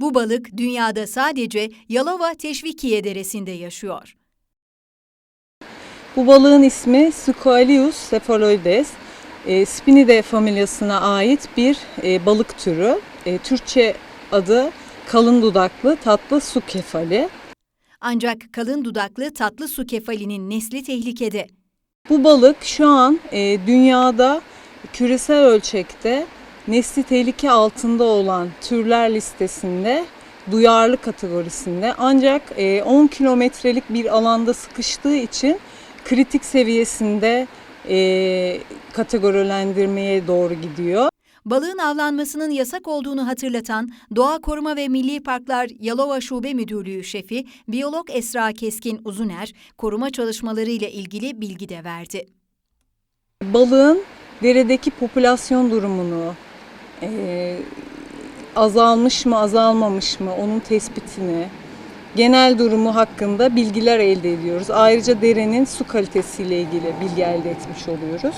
Bu balık dünyada sadece Yalova Teşvikiye Deresi'nde yaşıyor. Bu balığın ismi Squalius cephaloides. E, Spinidae familyasına ait bir e, balık türü. E, Türkçe adı kalın dudaklı tatlı su kefali. Ancak kalın dudaklı tatlı su kefalinin nesli tehlikede. Bu balık şu an e, dünyada küresel ölçekte nesli tehlike altında olan türler listesinde duyarlı kategorisinde ancak e, 10 kilometrelik bir alanda sıkıştığı için kritik seviyesinde e, kategorilendirmeye doğru gidiyor. Balığın avlanmasının yasak olduğunu hatırlatan Doğa Koruma ve Milli Parklar Yalova Şube Müdürlüğü Şefi Biyolog Esra Keskin Uzuner, koruma çalışmaları ile ilgili bilgi de verdi. Balığın deredeki popülasyon durumunu, e, azalmış mı azalmamış mı onun tespitini, genel durumu hakkında bilgiler elde ediyoruz. Ayrıca derenin su kalitesiyle ilgili bilgi elde etmiş oluyoruz.